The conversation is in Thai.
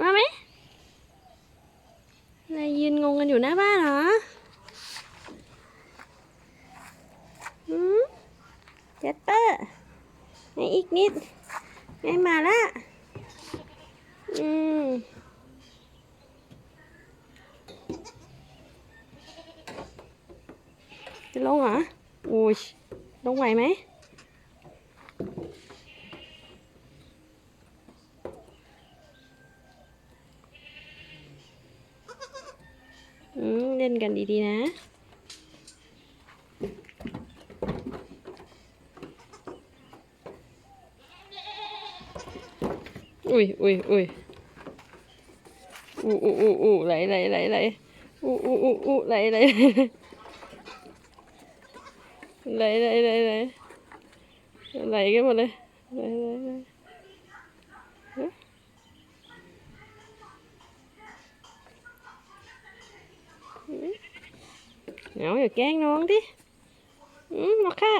มาไหมอะไรยืนงงกันอยู่หน้าบ้านเหรอหืมเจสเปอร์ไหนอีกนิดไงมาละอืมจะลงเหรอโอ้ยลงไหวไหม เล่นกันดีๆนะ อุ้ยอุ้ยอุ้ยอู้อู้อู้อู้ไหลไหลไหลไหลอู้อู้อู้อู้ไหลไหลไหลไหลไหลไหลไหลกันหมดเลยไหลไหล เอาอย่าแกล้งน้องดิอืมมาค่ะ